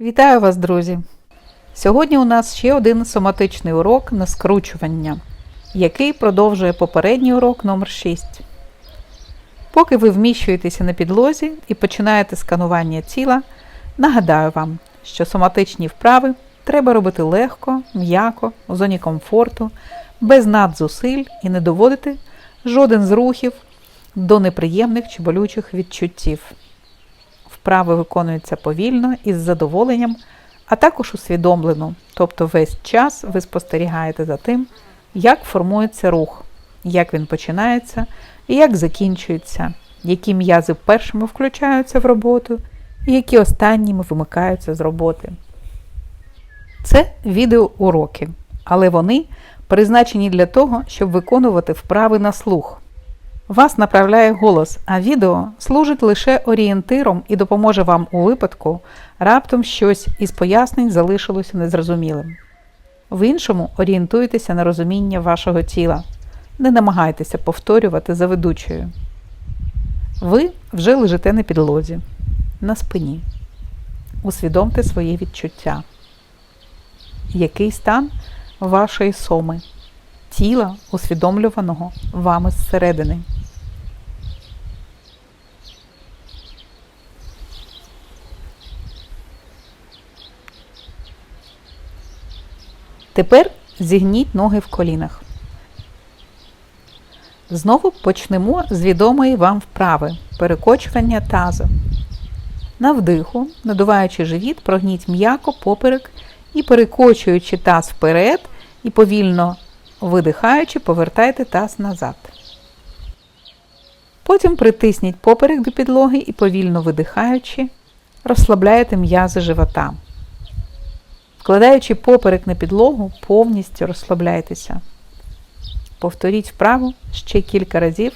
Вітаю вас, друзі! Сьогодні у нас ще один соматичний урок на скручування, який продовжує попередній урок номер 6. Поки ви вміщуєтеся на підлозі і починаєте сканування тіла, нагадаю вам, що соматичні вправи треба робити легко, м'яко, у зоні комфорту, без надзусиль і не доводити жоден з рухів до неприємних чи болючих відчуттів. Вправи виконуються повільно і з задоволенням, а також усвідомлено, тобто весь час ви спостерігаєте за тим, як формується рух, як він починається і як закінчується, які м'язи першими включаються в роботу і які останніми вимикаються з роботи. Це відеоуроки, але вони призначені для того, щоб виконувати вправи на слух. Вас направляє голос, а відео служить лише орієнтиром і допоможе вам у випадку, раптом щось із пояснень залишилося незрозумілим. В іншому орієнтуйтеся на розуміння вашого тіла. Не намагайтеся повторювати за ведучою. Ви вже лежите на підлозі, на спині. Усвідомте свої відчуття. Який стан вашої соми, тіла, усвідомлюваного вами зсередини. Тепер зігніть ноги в колінах. Знову почнемо з відомої вам вправи перекочування тазу. На вдиху, надуваючи живіт, прогніть м'яко поперек і перекочуючи таз вперед і повільно видихаючи, повертайте таз назад. Потім притисніть поперек до підлоги і повільно видихаючи, розслабляєте м'язи живота. Вкладаючи поперек на підлогу, повністю розслабляйтеся. Повторіть вправу ще кілька разів,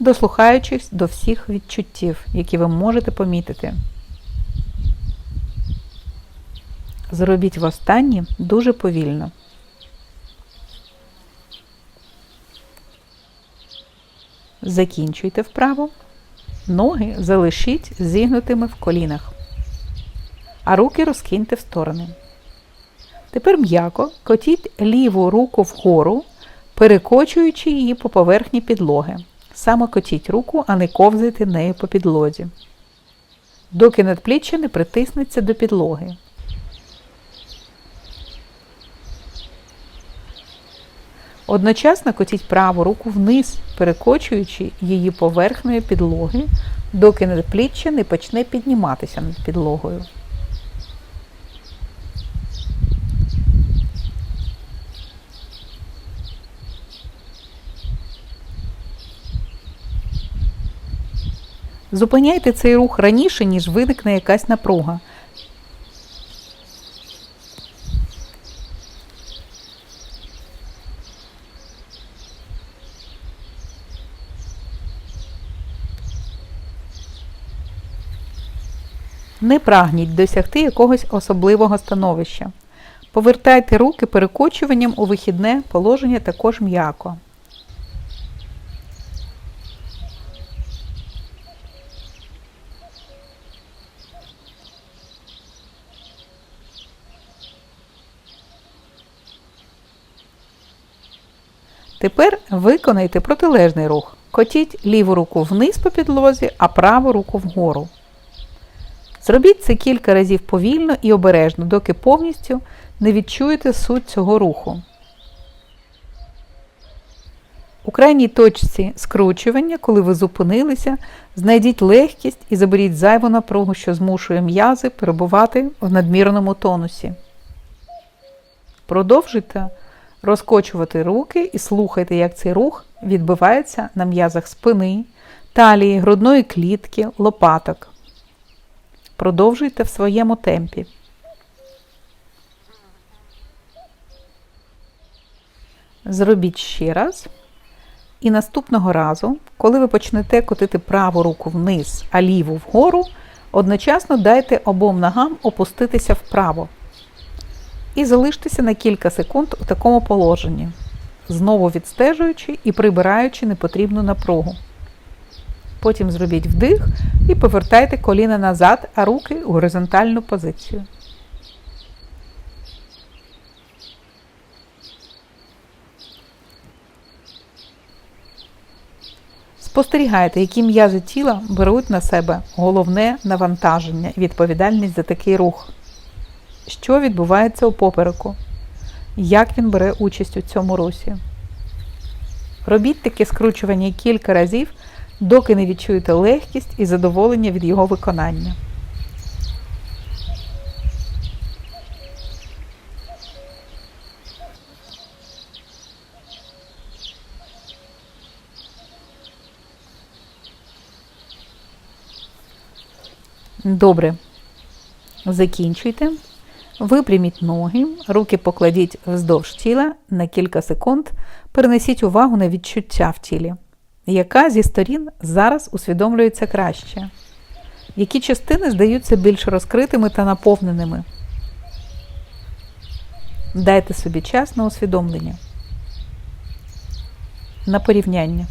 дослухаючись до всіх відчуттів, які ви можете помітити. Зробіть востаннє дуже повільно. Закінчуйте вправу. Ноги залишіть зігнутими в колінах, а руки розкиньте в сторони. Тепер м'яко котіть ліву руку вгору, перекочуючи її по поверхні підлоги. Саме котіть руку, а не ковзайте нею по підлозі. Доки надпліччя не притиснеться до підлоги. Одночасно котіть праву руку вниз, перекочуючи її поверхнею підлоги, доки надпліччя не почне підніматися над підлогою. Зупиняйте цей рух раніше, ніж виникне якась напруга. Не прагніть досягти якогось особливого становища. Повертайте руки перекочуванням у вихідне положення також м'яко. Тепер виконайте протилежний рух. Котіть ліву руку вниз по підлозі, а праву руку вгору. Зробіть це кілька разів повільно і обережно, доки повністю не відчуєте суть цього руху. У крайній точці скручування, коли ви зупинилися, знайдіть легкість і заберіть зайву напругу, що змушує м'язи перебувати в надмірному тонусі. Продовжуйте розкочувати руки і слухайте, як цей рух відбивається на м'язах спини, талії, грудної клітки, лопаток. Продовжуйте в своєму темпі. Зробіть ще раз. І наступного разу, коли ви почнете котити праву руку вниз, а ліву вгору, одночасно дайте обом ногам опуститися вправо і залиштеся на кілька секунд у такому положенні, знову відстежуючи і прибираючи непотрібну напругу. Потім зробіть вдих і повертайте коліна назад, а руки у горизонтальну позицію. Спостерігайте, які м'язи тіла беруть на себе головне навантаження і відповідальність за такий рух. Що відбувається у попереку? Як він бере участь у цьому русі? Робіть таке скручування кілька разів, доки не відчуєте легкість і задоволення від його виконання. Добре. Закінчуйте. Випряміть ноги, руки покладіть вздовж тіла на кілька секунд. Перенесіть увагу на відчуття в тілі, яка зі сторін зараз усвідомлюється краще, які частини здаються більш розкритими та наповненими. Дайте собі час на усвідомлення, на порівняння.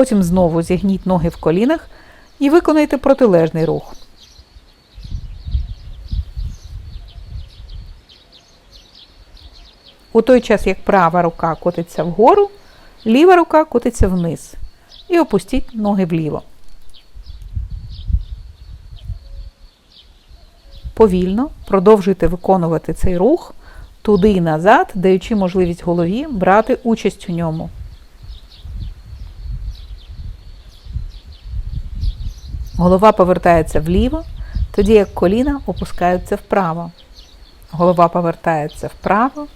Потім знову зігніть ноги в колінах і виконайте протилежний рух. У той час, як права рука котиться вгору, ліва рука котиться вниз. І опустіть ноги вліво. Повільно продовжуйте виконувати цей рух туди і назад, даючи можливість голові брати участь у ньому. Голова повертається вліво, тоді як коліна опускаються вправо. Голова повертається вправо,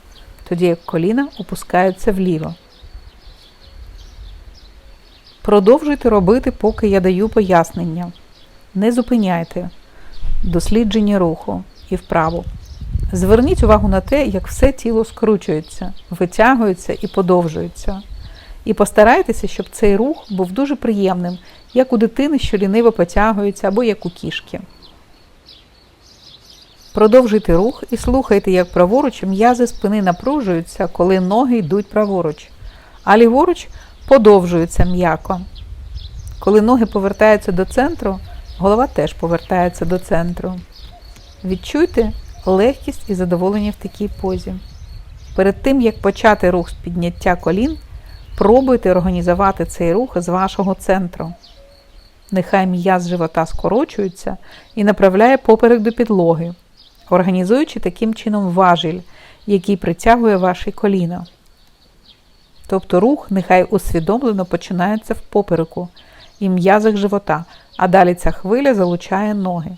тоді як коліна опускаються вліво. Продовжуйте робити, поки я даю пояснення. Не зупиняйте дослідження руху і вправу. Зверніть увагу на те, як все тіло скручується, витягується і подовжується. І постарайтеся, щоб цей рух був дуже приємним, як у дитини, що ліниво потягується, або як у кішки. Продовжуйте рух і слухайте, як праворуч м'язи спини напружуються, коли ноги йдуть праворуч, а ліворуч подовжуються м'яко. Коли ноги повертаються до центру, голова теж повертається до центру. Відчуйте легкість і задоволення в такій позі. Перед тим, як почати рух з підняття колін, пробуйте організувати цей рух з вашого центру. Нехай м'яз живота скорочується і направляє поперек до підлоги, організуючи таким чином важіль, який притягує ваші коліна. Тобто рух нехай усвідомлено починається в попереку і м'язах живота, а далі ця хвиля залучає ноги.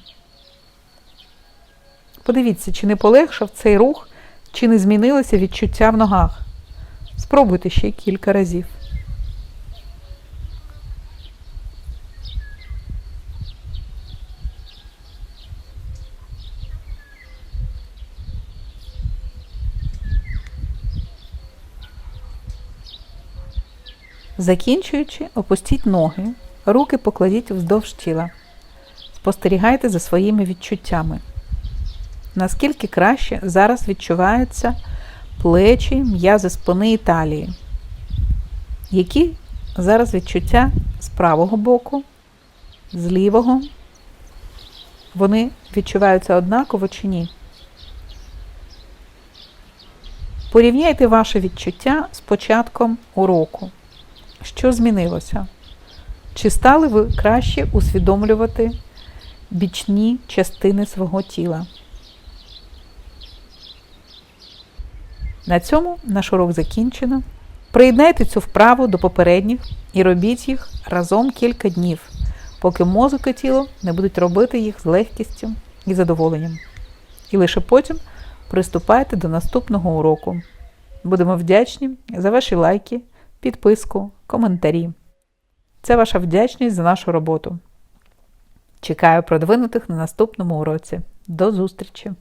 Подивіться, чи не полегшав цей рух, чи не змінилося відчуття в ногах. Спробуйте ще кілька разів. Закінчуючи, опустіть ноги, руки покладіть вздовж тіла. Спостерігайте за своїми відчуттями. Наскільки краще зараз відчуваються плечі, м'язи спини і талії. Які зараз відчуття з правого боку, з лівого? Вони відчуваються однаково чи ні? Порівняйте ваше відчуття з початком уроку. Що змінилося? Чи стали ви краще усвідомлювати бічні частини свого тіла? На цьому наш урок закінчено. Приєднайте цю вправу до попередніх і робіть їх разом кілька днів, поки мозок і тіло не будуть робити їх з легкістю і задоволенням. І лише потім приступайте до наступного уроку. Будемо вдячні за ваші лайки, підписку, коментарі. Це ваша вдячність за нашу роботу. Чекаю продвинутих на наступному уроці. До зустрічі!